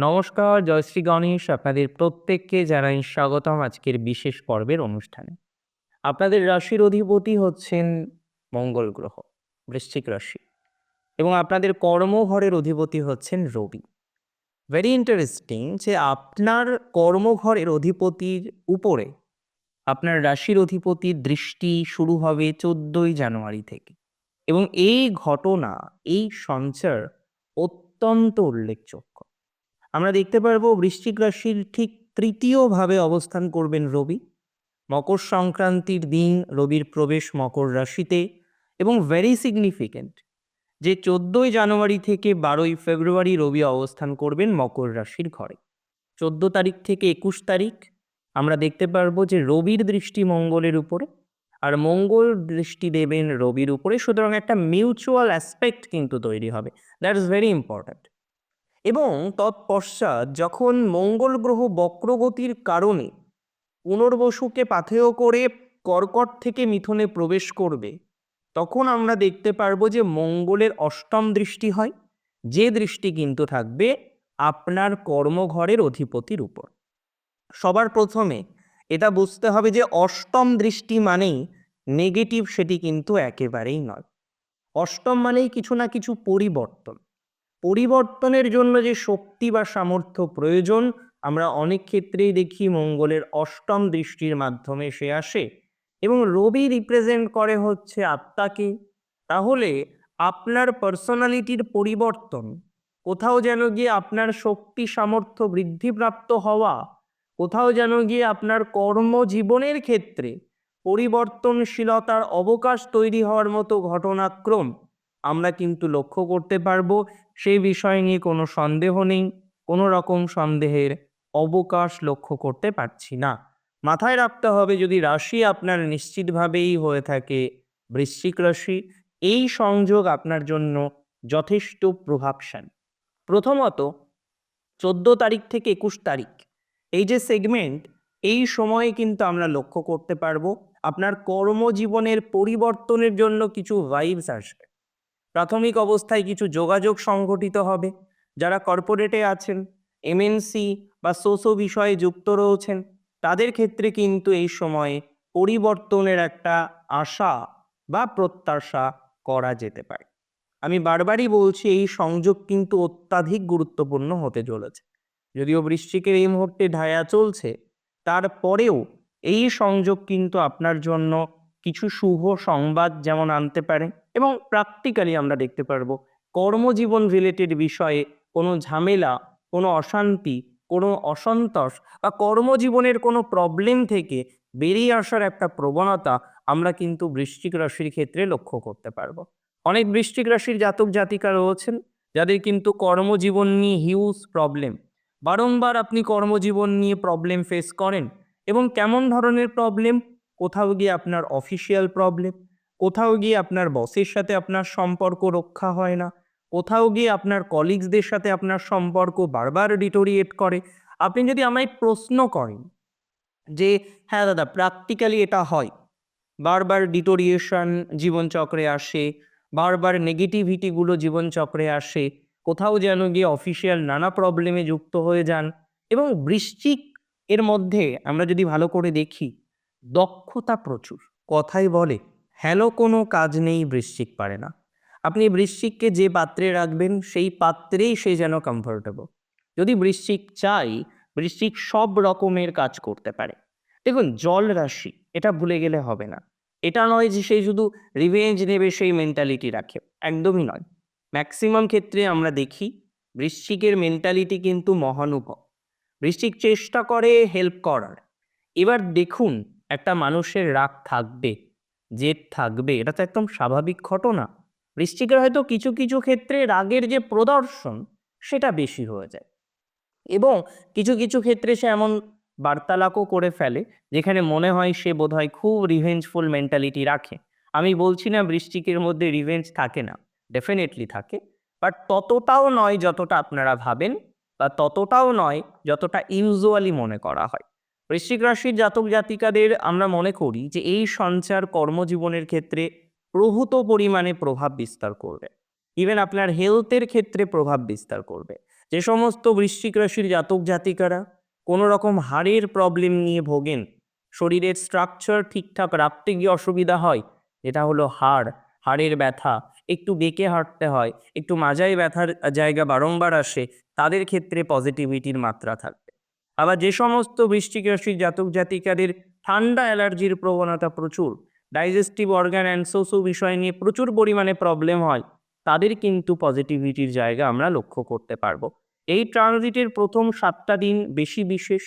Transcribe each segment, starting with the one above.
নমস্কার জয়শ্রী গণেশ। আপনাদের প্রত্যেককে জানাই স্বাগতম আজকের বিশেষ পর্বের অনুষ্ঠানে। আপনাদের রাশির অধিপতি হচ্ছেন মঙ্গল গ্রহ, বৃশ্চিক রাশি। এবং আপনাদের কর্মঘরের অধিপতি হচ্ছেন রবি। ভেরি ইন্টারেস্টিং যে আপনার কর্মঘরের অধিপতির উপরে আপনার রাশির অধিপতির দৃষ্টি শুরু হবে চোদ্দই জানুয়ারি থেকে। এবং এই ঘটনা, এই সঞ্চার অত্যন্ত উল্লেখযোগ্য। আমরা দেখতে পারব বৃশ্চিক রাশির ঠিক তৃতীয়ভাবে অবস্থান করবেন রবি। মকর সংক্রান্তির দিন রবির প্রবেশ মকর রাশিতে এবং ভেরি সিগনিফিক্যান্ট যে চোদ্দোই জানুয়ারি থেকে বারোই ফেব্রুয়ারি রবি অবস্থান করবেন মকর রাশির ঘরে। চোদ্দ তারিখ থেকে একুশ তারিখ আমরা দেখতে পারব যে রবির দৃষ্টি মঙ্গলের উপরে আর মঙ্গল দৃষ্টি দেবেন রবির উপরে। সুতরাং একটা মিউচুয়াল অ্যাসপেক্ট কিন্তু তৈরি হবে। দ্যাট ইজ ভেরি ইম্পর্ট্যান্ট এবং তৎপশ্চাৎ যখন মঙ্গল গ্রহ বক্রগতির কারণে পুনর্বসুকে পাথেয় করে কর্কট থেকে মিথুনে প্রবেশ করবে, তখন আমরা দেখতে পারব যে মঙ্গলের অষ্টম দৃষ্টি হয়। যে দৃষ্টি কিন্তু থাকবে আপনার কর্মঘরের অধিপতির উপর। সবার প্রথমে এটা বুঝতে হবে যে অষ্টম দৃষ্টি মানেই নেগেটিভ সেটি কিন্তু একেবারেই নয়। অষ্টম মানেই কিছু না কিছু পরিবর্তন। পরিবর্তনের জন্য যে শক্তি বা সামর্থ্য প্রয়োজন, আমরা অনেক ক্ষেত্রেই দেখি মঙ্গলের অষ্টম দৃষ্টির মাধ্যমে সে আসে এবং রবি রিপ্রেজেন্ট করে হচ্ছে আত্মাকে। তাহলে আপনার পার্সোনালিটির পরিবর্তন, কোথাও যেন গিয়ে আপনার শক্তি সামর্থ্য বৃদ্ধিপ্রাপ্ত হওয়া, কোথাও যেন গিয়ে আপনার কর্মজীবনের ক্ষেত্রে পরিবর্তনশীলতার অবকাশ তৈরি হওয়ার মতো ঘটনাক্রম আমরা কিন্তু লক্ষ্য করতে পারব সেই বিষয় নিয়ে কোনো সন্দেহ নেই, কোনো রকম সন্দেহের অবকাশ লক্ষ্য করতে পারছি না। মাথায় রাখতে হবে যদি রাশি আপনার নিশ্চিতভাবেই হয়ে থাকে বৃশ্চিক রাশি, এই সংযোগ আপনার জন্য যথেষ্ট প্রভাবশালী। প্রথমত, চোদ্দ তারিখ থেকে একুশ তারিখ, এই যে সেগমেন্ট, এই সময়ে কিন্তু আমরা লক্ষ্য করতে পারব, আপনার কর্মজীবনের পরিবর্তনের জন্য কিছু ভাইবস আসবে। প্রাথমিক অবস্থায় কিছু যোগাযোগ সংঘটিত হবে। যারা কর্পোরেটে আছেন, এমএনসি বা সোসো বিষয়ে যুক্ত রয়েছেন, তাদের ক্ষেত্রে কিন্তু এই সময়ে পরিবর্তনের একটা আশা বা প্রত্যাশা করা যেতে পারে। আমি বারবারই বলছি, এই সংযোগ কিন্তু অত্যাধিক গুরুত্বপূর্ণ হতে চলেছে। যদিও বৃশ্চিকের এই মুহূর্তে ঢায়া চলছে, তারপরেও এই সংযোগ কিন্তু আপনার জন্য কিছু শুভ সংবাদ যেমন আনতে পারে এবং প্র্যাকটিক্যালি আমরা দেখতে পারব। কর্মজীবন রিলেটেড বিষয়ে কোনো ঝামেলা, কোনো অশান্তি, কোনো অসন্তোষ বা কর্মজীবনের কোনো প্রবলেম থেকে বেরিয়ে আসার একটা প্রবণতা আমরা কিন্তু বৃশ্চিক রাশির ক্ষেত্রে লক্ষ্য করতে পারব। অনেক বৃশ্চিক রাশির জাতক জাতিকা রয়েছেন, যাদের কিন্তু কর্মজীবন নিয়ে হিউজ প্রবলেম বারংবার আপনি কর্মজীবন নিয়ে প্রবলেম ফেস করেন এবং কেমন ধরনের প্রবলেম কোথাও গিয়ে আপনার অফিসিয়াল প্রবলেম কোথাও গিয়ে আপনার বসের সাথে আপনার সম্পর্ক রক্ষা হয় না, কোথাও গিয়ে আপনার কলিগসদের সাথে আপনার সম্পর্ক বারবার ডিটোরিয়েট করে। আপনি যদি আমায় প্রশ্ন করেন যে হ্যাঁ দাদা প্র্যাকটিক্যালি এটা হয়। বারবার ডিটোরিয়েশন জীবনচক্রে আসে, বারবার নেগেটিভিটিগুলো জীবনচক্রে আসে, কোথাও যেন গিয়ে অফিসিয়াল নানা প্রবলেমে যুক্ত হয়ে যান এবং বৃশ্চিক এর মধ্যে আমরা যদি ভালো করে দেখি দক্ষতা প্রচুর। কথাই বলে হ্যালো কোনো কাজ নেই, বৃশ্চিক পারে না। আপনি বৃশ্চিককে যে পাত্রে রাখবেন, সেই পাত্রেই সে যেন কমফোর্টেবল যদি বৃশ্চিক চাই বৃশ্চিক সব রকমের কাজ করতে পারে। দেখুন, জল রাশি, এটা ভুলে গেলে হবে না। এটা নয় যে সে শুধু রিভেঞ্জ নেবে, সেই মেন্টালিটি রাখে। একদমই নয়। ম্যাক্সিমাম ক্ষেত্রে আমরা দেখি, বৃশ্চিকের মেন্টালিটি কিন্তু মহানুভব। বৃশ্চিক চেষ্টা করে হেল্প করার। এবার দেখুন একটা মানুষের রাগ থাকবে, জেদ থাকবে, এটা তো একদম স্বাভাবিক ঘটনা। বৃশ্চিকের হয়তো কিছু কিছু ক্ষেত্রে রাগের যে প্রদর্শন, সেটা বেশি হয়ে যায়। এবং কিছু কিছু ক্ষেত্রে সে এমন বার্তালাপও করে ফেলে, যেখানে মনে হয় সে বোধহয় খুব রিভেঞ্জফুল মেন্টালিটি রাখে। আমি বলছি না বৃষ্টিকের মধ্যে রিভেঞ্জ থাকে না ডেফিনেটলি থাকে বাট ততটাও নয় যতটা আপনারা ভাবেন, বা ততটাও নয় যতটা ইউজুয়ালি মনে করা হয়। বৃশ্চিক রাশির জাতক জাতিকাদের আমরা মনে করি যে এই সঞ্চার কর্মজীবনের ক্ষেত্রে প্রভূত পরিমাণে প্রভাব বিস্তার করবে। ইভেন আপনার হেলথের ক্ষেত্রে প্রভাব বিস্তার করবে। যে সমস্ত বৃশ্চিক রাশির জাতক জাতিকারা কোনো রকম হাড়ের প্রবলেম নিয়ে ভোগেন, শরীরের স্ট্রাকচার ঠিকঠাক রাখতে গিয়ে অসুবিধা হয়, যেটা হলো হাড়, হাড়ের ব্যথা, একটু বেঁকে হাঁটতে হয়, একটু মাজায় ব্যথার জায়গা বারংবার আসে, তাদের ক্ষেত্রে পজিটিভিটির মাত্রা থাকবে আবার যে সমস্ত বৃশ্চিক রাশির জাতক জাতিকাদের ঠান্ডা অ্যালার্জির প্রবণতা প্রচুর ডাইজেস্টিভ অর্গান অ্যান্ড সোসো বিষয় নিয়ে প্রচুর পরিমাণে প্রবলেম হয়, তাদের কিন্তু পজিটিভিটির জায়গা আমরা লক্ষ্য করতে পারব। এই ট্রানজিটের প্রথম সাতটা দিন বেশি বিশেষ,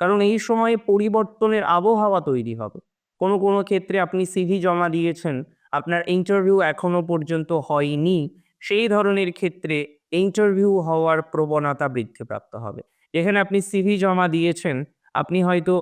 কারণ এই সময়ে পরিবর্তনের আবহাওয়া তৈরি হবে। কোনো কোনো ক্ষেত্রে আপনি সিভি জমা দিয়েছেন, আপনার ইন্টারভিউ এখনও পর্যন্ত হয়নি, সেই ধরনের ক্ষেত্রে ইন্টারভিউ হওয়ার প্রবণতা বৃদ্ধিপ্রাপ্ত হবে। যেখানে আপনি সিভি জমা দিয়েছেন, আপনি হয়তো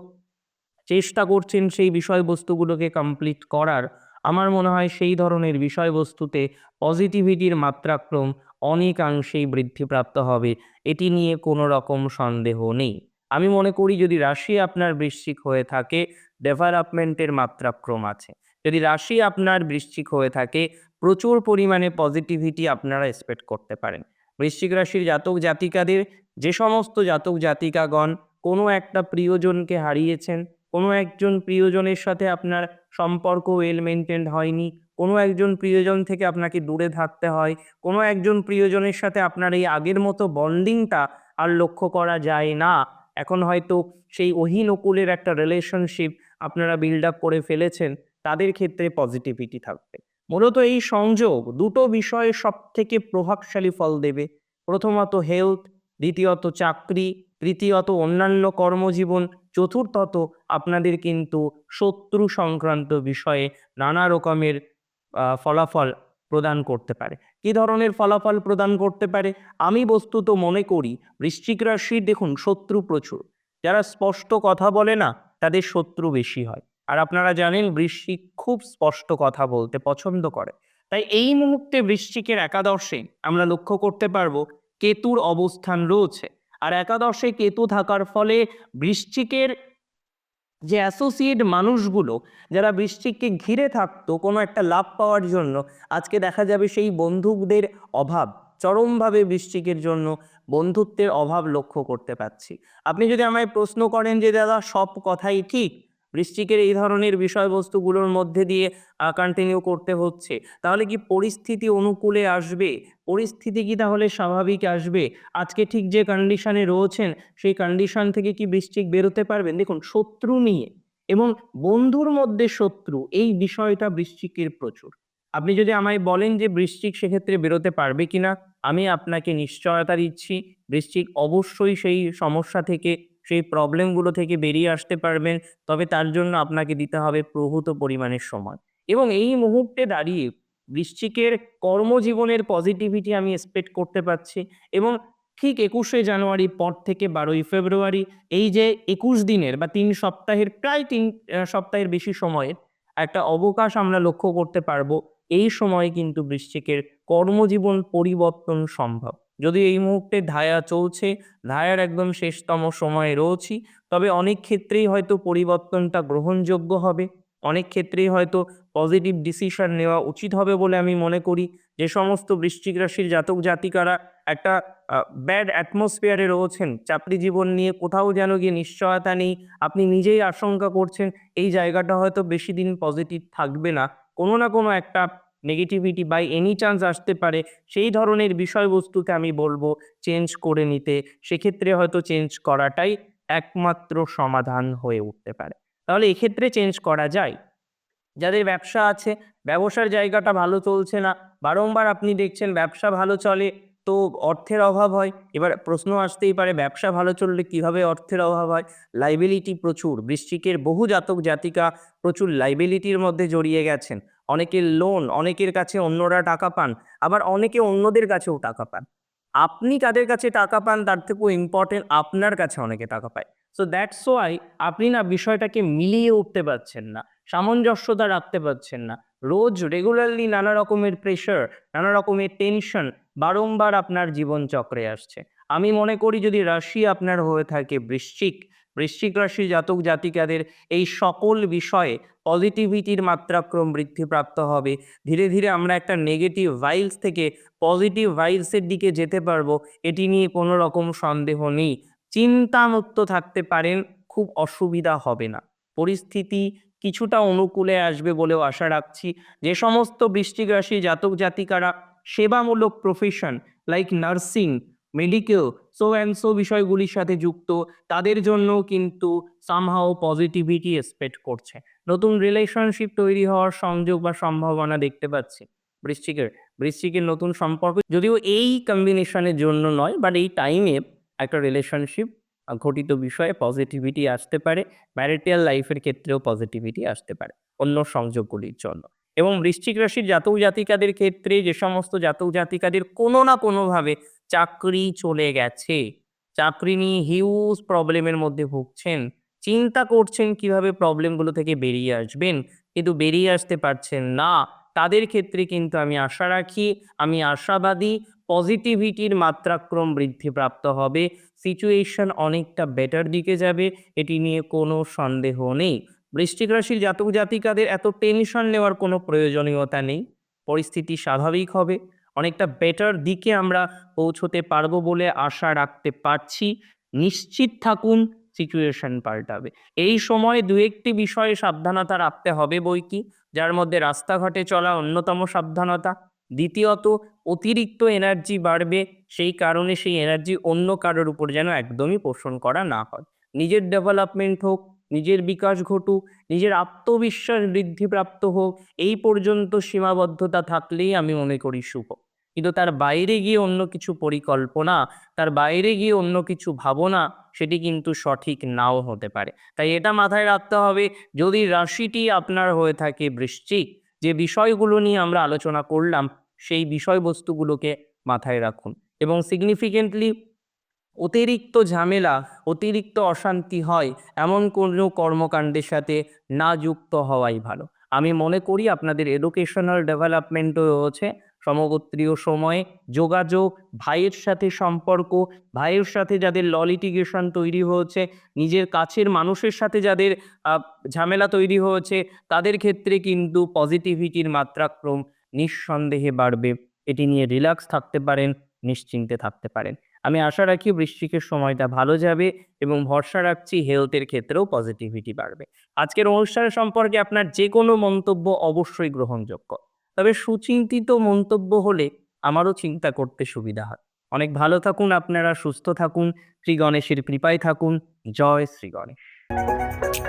চেষ্টা করছেন সেই বিষয়বস্তুগুলোকে কমপ্লিট করার। আমার মনে হয় সেই ধরনের বিষয়বস্তুতে পজিটিভিটির মাত্রাক্রম অনেকাংশেই বৃদ্ধিপ্রাপ্ত হবে। এটি নিয়ে কোনো রকম সন্দেহ নেই। আমি মনে করি যদি রাশি আপনার বৃশ্চিক হয়ে থাকে ডেভেলপমেন্টের মাত্রাক্রম আছে। যদি রাশি আপনার বৃশ্চিক হয়ে থাকে, প্রচুর পরিমাণে পজিটিভিটি আপনারা এক্সপেক্ট করতে পারেন। বৃশ্চিক রাশির জাতক জাতিকাদের যে সমস্ত জাতক জাতিকাগণ কোনো একটা প্রিয়জনকে হারিয়েছেন, কোনো একজন প্রিয়জনের সাথে আপনার সম্পর্ক ওয়েল মেনটেন হয়নি, কোনো একজন প্রিয়জন থেকে আপনাকে দূরে থাকতে হয়, কোনো একজন প্রিয়জনের সাথে আপনার এই আগের মতো বন্ডিংটা আর লক্ষ্য করা যায় না। এখন হয়তো সেই অহিনকুলের একটা রিলেশনশিপ আপনারা বিল্ড আপ করে ফেলেছেন, তাদের ক্ষেত্রে পজিটিভিটি থাকবে। মূলত এই সংযোগ দুটো বিষয়ে সব থেকে প্রভাবশালী ফল দেবে। প্রথমত হেলথ দ্বিতীয়ত চাকরি, তৃতীয়ত অন্যান্য কর্মজীবন, চতুর্থত আপনাদের কিন্তু শত্রু সংক্রান্ত বিষয়ে নানা রকমের ফলাফল প্রদান করতে পারে। কি ধরনের ফলাফল প্রদান করতে পারে? আমি বস্তুত মনে করি বৃশ্চিক রাশির দেখুন শত্রু প্রচুর। যারা স্পষ্ট কথা বলে না, তাদের শত্রু বেশি হয়। আর আপনারা জানেন বৃশ্চিক খুব স্পষ্ট কথা বলতে পছন্দ করে। তাই এই মুহূর্তে বৃশ্চিকের একাদশে আমরা লক্ষ্য করতে পারব কেতুর অবস্থান রয়েছে। আর একাদশে কেতু থাকার ফলে বৃশ্চিকের যে অ্যাসোসিয়েট মানুষগুলো, যারা বৃশ্চিককে ঘিরে থাকতো, কোনো একটা লাভ পাওয়ার জন্য, আজকে দেখা যাবে সেই বন্ধুদের অভাব, চরমভাবে বৃশ্চিকের জন্য বন্ধুত্বের অভাব লক্ষ্য করতে পারছি। আপনি যদি আমায় প্রশ্ন করেন যে, দাদা, সব কথাই ঠিক? বৃশ্চিকের এই ধরনের বিষয়বস্তুগুলোর মধ্যে দিয়ে কন্টিনিউ করতে হচ্ছে। তাহলে কি পরিস্থিতি অনুকূলে আসবে? পরিস্থিতি কি তাহলে স্বাভাবিক আসবে? আজকে ঠিক যে কন্ডিশনে রয়েছেন, সেই কন্ডিশন থেকে কি বৃশ্চিক বেরোতে পারবেন? দেখুন, শত্রু নিয়ে এবং বন্ধুর মধ্যে শত্রু, এই বিষয়টা বৃশ্চিকের প্রচুর। আপনি যদি আমায় বলেন যে বৃশ্চিক সেক্ষেত্রে বেরোতে পারবে কিনা, আমি আপনাকে নিশ্চয়তা দিচ্ছি। বৃশ্চিক অবশ্যই সেই সমস্যা থেকে সেই প্রবলেমগুলো থেকে বেরিয়ে আসতে পারবেন, তবে তার জন্য আপনাকে দিতে হবে প্রভূত পরিমাণের সময়। এবং এই মুহূর্তে দাঁড়িয়ে বৃশ্চিকের কর্মজীবনের পজিটিভিটি আমি এক্সপেক্ট করতে পারছি এবং ঠিক একুশে জানুয়ারি পর থেকে বারোই ফেব্রুয়ারি, এই যে একুশ দিনের বা তিন সপ্তাহের, প্রায় তিন সপ্তাহের বেশি সময়ের একটা অবকাশ আমরা লক্ষ্য করতে পারব, এই সময়ে কিন্তু বৃশ্চিকের কর্মজীবন পরিবর্তন সম্ভব। যদি এই মুহূর্তে ধায়া চলছে, ধায়ার একদম শেষতম সময়ে রয়েছি, তবে অনেক ক্ষেত্রেই হয়তো পরিবর্তনটা গ্রহণযোগ্য হবে। অনেক ক্ষেত্রেই হয়তো পজিটিভ ডিসিশন নেওয়া উচিত হবে বলে আমি মনে করি। যে সমস্ত বৃশ্চিক রাশির জাতক জাতিকারা একটা ব্যাড অ্যাটমসফিয়ারে রয়েছেন। চাকরি জীবন নিয়ে কোথাও যেন গিয়ে নিশ্চয়তা নেই, আপনি নিজেই আশঙ্কা করছেন, এই জায়গাটা হয়তো বেশি দিন পজিটিভ থাকবে না। কোনো না কোনো একটা নেগেটিভিটি বাই এনি চান্স আসতে পারে, সেই ধরনের বিষয়বস্তুকে আমি বলব চেঞ্জ করে নিতে। সেক্ষেত্রে হয়তো চেঞ্জ করাটাই একমাত্র সমাধান হয়ে উঠতে পারে। তাহলে এক্ষেত্রে চেঞ্জ করা যায়। যাদের ব্যবসা আছে, ব্যবসার জায়গাটা ভালো চলছে না, বারংবার আপনি দেখছেন ব্যবসা ভালো চলে তো অর্থের অভাব হয়। এবার প্রশ্ন আসতেই পারে, ব্যবসা ভালো চললে কীভাবে অর্থের অভাব হয়? লাইবিলিটি প্রচুর, বৃশ্চিকের বহু জাতক জাতিকা প্রচুর লাইবিলিটির মধ্যে জড়িয়ে গেছেন। অনেকের লোন অনেকের কাছে অন্যরা টাকা পান, আবার অনেকে অন্যদের কাছেও টাকা পান। আপনি কাদের কাছে টাকা পান, তার থেকেও ইম্পর্টেন্ট আপনার কাছে অনেকে টাকা পায়। সো দ্যাটস ওয়াই আপনি না বিষয়টাকে মিলিয়ে উঠতে পারছেন না, সামঞ্জস্যতা রাখতে পারছেন না। রোজ রেগুলারলি নানা রকমের প্রেশার নানা রকমের টেনশন বারংবার আপনার জীবনচক্রে আসছে। আমি মনে করি যদি রাশি আপনার হয়ে থাকে বৃশ্চিক বৃশ্চিক রাশি জাতক জাতিকাদের এই সকল বিষয়ে পজিটিভিটির মাত্রাক্রম বৃদ্ধিপ্রাপ্ত হবে। ধীরে ধীরে আমরা একটা নেগেটিভ ভাইলস থেকে পজিটিভ ভাইলসের দিকে যেতে পারব, এটি নিয়ে কোনো রকম সন্দেহ নেই। চিন্তামুক্ত থাকতে পারেন, খুব অসুবিধা হবে না। পরিস্থিতি কিছুটা অনুকূলে আসবে বলেও আশা রাখছি। যে সমস্ত বৃশ্চিক রাশি জাতক জাতিকারা সেবামূলক profession like nursing medical so and so বিষয়গুলির সাথে যুক্ত, তাদের জন্য কিন্তু সামহাও পজিটিভিটি এক্সপেক্ট করছে। নতুন রিলেশনশিপ তৈরি হওয়ার সংযোগ বা সম্ভাবনা দেখতে পাচ্ছি। বৃশ্চিকের বৃশ্চিকের নতুন সম্পর্ক যদিও এই কম্বিনেশনের জন্য নয় বাট এই টাইমে একটা রিলেশনশিপ ঘটিত বিষয়ে পজিটিভিটি আসতে পারে ম্যারিটাল লাইফের ক্ষেত্রেও পজিটিভিটি আসতে পারে, অন্য সংযোগগুলির জন্য। এবং বৃশ্চিক রাশির জাতক জাতিকাদের ক্ষেত্রে যে সমস্ত জাতক জাতিকাদের কোনো না কোনোভাবে চাকরি চলে গেছে। চাকরি নিয়ে হিউজ প্রবলেমের মধ্যে ভুগছেন। চিন্তা করছেন কীভাবে প্রবলেমগুলো থেকে বেরিয়ে আসবেন। কিন্তু বেরিয়ে আসতে পারছেন না। তাদের ক্ষেত্রে কিন্তু আমি আশা রাখি, আমি আশাবাদী পজিটিভিটির মাত্রাক্রম বৃদ্ধিপ্রাপ্ত হবে। সিচুয়েশন অনেকটা বেটার দিকে যাবে, এটি নিয়ে কোনো সন্দেহ নেই। বৃশ্চিক রাশির জাতক জাতিকাদের এত টেনশন নেওয়ার কোনো প্রয়োজনীয়তা নেই। পরিস্থিতি স্বাভাবিক হবে। অনেকটা বেটার দিকে আমরা পৌঁছতে পারব বলে আশা রাখতে পারছি। নিশ্চিত থাকুন সিচুয়েশন পাল্টাবে। এই সময় দু একটি বিষয়ে সাবধানতা রাখতে হবে বই কি, যার মধ্যে রাস্তাঘাটে চলা অন্যতম সাবধানতা। দ্বিতীয়ত, অতিরিক্ত এনার্জি বাড়বে, সেই কারণে সেই এনার্জি অন্য কারোর উপর যেন একদমই পোষণ করা না হয়। নিজের ডেভেলপমেন্ট হোক, নিজের বিকাশ ঘটুক, নিজের আত্মবিশ্বাস বৃদ্ধিপ্রাপ্ত হোক, এই পর্যন্ত সীমাবদ্ধতা থাকলেই আমি মনে করি শুভ। কিন্তু তার বাইরে গিয়ে অন্য কিছু পরিকল্পনা, তার বাইরে গিয়ে অন্য কিছু ভাবনা, সেটি কিন্তু সঠিক নাও হতে পারে। তাই এটা মাথায় রাখতে হবে, যদি রাশিটি আপনার হয়ে থাকে বৃশ্চিক, যে বিষয়গুলো নিয়ে আমরা আলোচনা করলাম, সেই বিষয়বস্তুগুলোকে মাথায় রাখুন। এবং সিগনিফিকেন্টলি অতিরিক্ত ঝামেলা, অতিরিক্ত অশান্তি হয়, এমন কোনো কর্মকাণ্ডের সাথে না যুক্ত হওয়াই ভালো। আমি মনে করি আপনাদের এডুকেশনাল ডেভেলপমেন্টও হচ্ছে সমগোত্রীয় সময়ে যোগাযোগ, ভাইয়ের সাথে সম্পর্ক, ভাইয়ের সাথে যাদের ল লিটিগেশন তৈরি হয়েছে, নিজের কাছের মানুষের সাথে যাদের ঝামেলা তৈরি হয়েছে, তাদের ক্ষেত্রে কিন্তু পজিটিভিটির মাত্রাক্রম নিঃসন্দেহে বাড়বে। এটি নিয়ে রিল্যাক্স থাকতে পারেন, নিশ্চিন্তে থাকতে পারেন। আমি আশা রাখি বৃশ্চিকের সময়টা ভালো যাবে এবং ভরসা রাখছি হেলথের ক্ষেত্রেও পজিটিভিটি বাড়বে। আজকের অনুষ্ঠান সম্পর্কে আপনার যে কোনো মন্তব্য অবশ্যই গ্রহণযোগ্য। তবে সুচিন্তিত মন্তব্য হলে আমারও চিন্তা করতে সুবিধা হয়। অনেক ভালো থাকুন আপনারা, সুস্থ থাকুন, শ্রী গণেশের কৃপায় থাকুন। জয় শ্রী গণেশ।